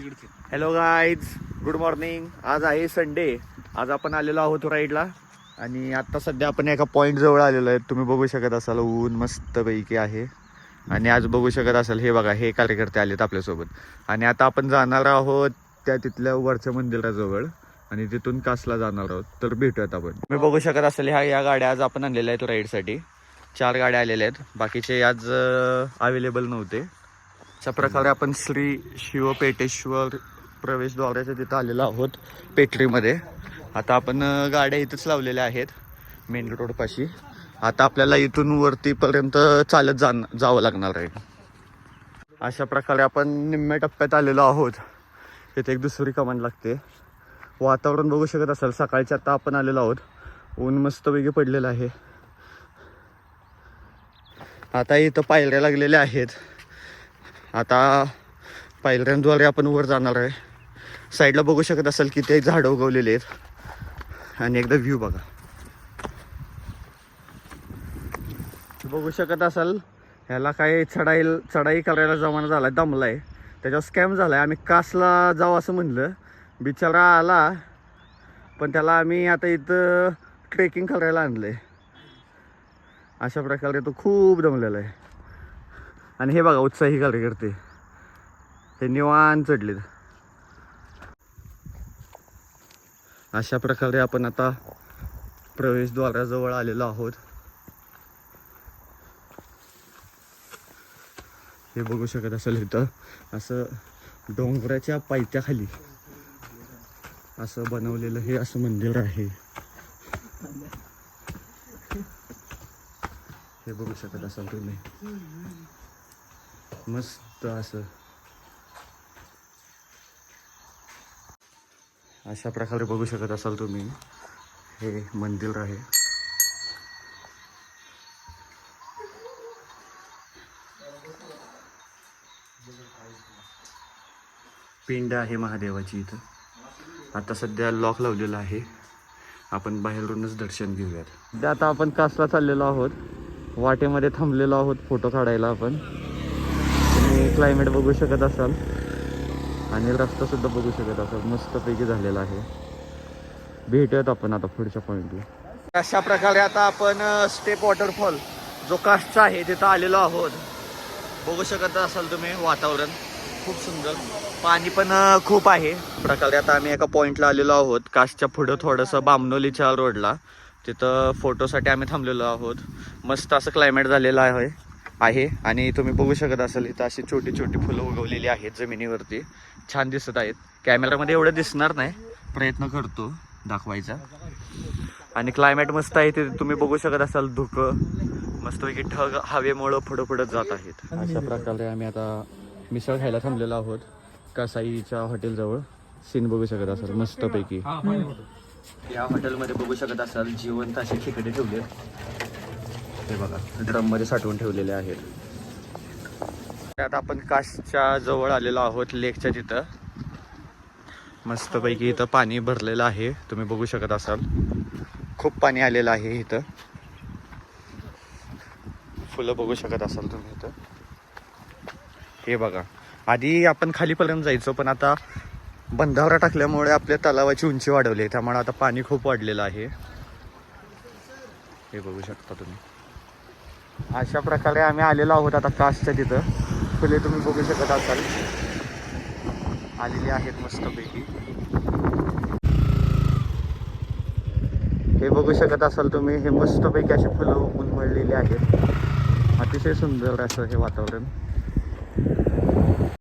Hello guys good morning आज आहे Sunday आज आपण आलेलो आहोत राईडला आणि आता सध्या आपण एका पॉईंट जवळ आलेलो आहे. तुम्ही बघू शकत असाल ऊन मस्तपैकी आहे. आणि आज बघू शकत असाल हे बघा हे कार्यकर्ते आलेत आपल्यासोबत. आणि आता आपण जाणार आहोत त्या तिथल्या वरच्या मंदिराजवळ आणि तिथून कासला जाणार आहोत. तर भेटूयात आपण. तुम्ही बघू शकत असाल ह्या या गाड्या आज आपण आणलेल्या आहेत राईडसाठी चार गाड्या आलेल्या आहेत. बाकीचे आज अवेलेबल नव्हते. अशा प्रकारे आपण श्री शिवपेटेश्वर प्रवेशद्वाराच्या तिथं आलेलो आहोत पेटरीमध्ये. आता आपण गाड्या इथंच लावलेल्या आहेत मेन रोडपाशी. आता आपल्याला इथून वरतीपर्यंत चालत जाण जावं लागणार आहे. अशा प्रकारे आपण निम्म्या टप्प्यात आलेलो आहोत. इथे एक दुसरी कमान लागते. वातावरण बघू शकत असाल सकाळच्या आता आपण आलेलो आहोत. ऊन मस्तपैकी पडलेलं आहे. आता इथं पायऱ्या लागलेल्या आहेत. आता पायऱ्यांद्वारे आपण वर जाणार आहे. साईडला बघू शकत असाल की ते झाडं उगवलेले आहेत. आणि एकदा व्ह्यू बघा. बघू शकत असाल ह्याला काय चढाई चढाई करायला जमाना झाला आहे दमलाय. त्याच्यावर स्कॅम झाला आहे आम्ही कासला जाऊ असं म्हणलं. बिचारा आला पण त्याला आम्ही आता इथं ट्रेकिंग करायला आणलं आहे अशा प्रकारे तो खूप दमलेला आहे. आणि हे बघा उत्साही कार्यकर्ते हे निवान चढलेत. अशा प्रकारे आपण आता प्रवेशद्वाराजवळ आलेलो आहोत. हे बघू शकत असेल इथं असं डोंगराच्या पायथ्याखाली असं बनवलेलं हे असं मंदिर आहे. हे बघू शकत असाल तुम्ही. मस्त असं. अशा प्रकारे बघू शकत असाल तुम्ही. हे मंदिर आहे. पिंड आहे महादेवाची इथं. आता सध्या लॉक लावलेला आहे. आपण बाहेरूनच दर्शन घेऊयात. आता आपण कासला चाललेलो आहोत. वाटेमध्ये थांबलेलो आहोत फोटो काढायला आपण. तुम्ही क्लायमेट बघू शकत असाल. आणि रस्ता सुद्धा बघू शकत असाल. मस्तपैकी झालेला आहे. भेटूयात आपण आता पुढच्या पॉईंटला अशा प्रकारे आता आपण स्टेप वॉटरफॉल जो कास्टचा आहे तिथं आलेलो आहोत. बघू शकत असाल तुम्ही वातावरण. खूप सुंदर. पाणी पण खूप आहे. प्रकारे आता आम्ही एका पॉईंटला आलेलो आहोत. काशच्या पुढं थोडंसं बामनोलीच्या रोडला तिथं फोटोसाठी आम्ही थांबलेलो आहोत. मस्त असं क्लायमेट झालेलं आहे. आहे. आणि तुम्ही बघू शकत असाल इथं अशी छोटी छोटी फुलं उगवलेली आहेत जमिनीवरती. छान दिसत आहेत. कॅमेरामध्ये एवढं दिसणार नाही. प्रयत्न करतो दाखवायचा. आणि क्लायमेट मस्त आहे. ते तुम्ही बघू शकत असाल धुकं. मस्तपैकी ढग हवेमुळं पुढं पुढं जात आहेत. अशा प्रकारे आम्ही आता मिसळ खायला थांबलेलो आहोत. कसाईच्या हॉटेलजवळ. सीन बघू शकत असाल. मस्तपैकी. या हॉटेलमध्ये बघू शकत असाल जिवंत असे खेकडे ठेवले हे बघा ड्रममध्ये साठवून ठेवलेले आहेत. आता आपण काशच्या जवळ आलेलो आहोत लेकच्या तिथं. मस्तपैकी इथं पाणी भरलेलं आहे तुम्ही बघू शकत असाल. खूप पाणी आलेलं आहे इथं. फुलं बघू शकत असाल तुम्ही इथं. हे बघा आधी आपण खालीपर्यंत जायचो पण आता बंधारा टाकल्यामुळे आपल्या तलावाची उंची वाढवली आहे त्यामुळे आता पाणी खूप वाढलेलं आहे. हे बघू शकता तुम्ही. अशा प्रकारे आम्ही आलेलो आहोत आता कासच्या तिथं. फुले तुम्ही बघू शकत असाल. आलेली आहेत मस्तपैकी. हे बघू शकत असाल तुम्ही हे मस्तपैकी अशी फुलं उमळलेली आहेत. अतिशय सुंदर असं हे वातावरण.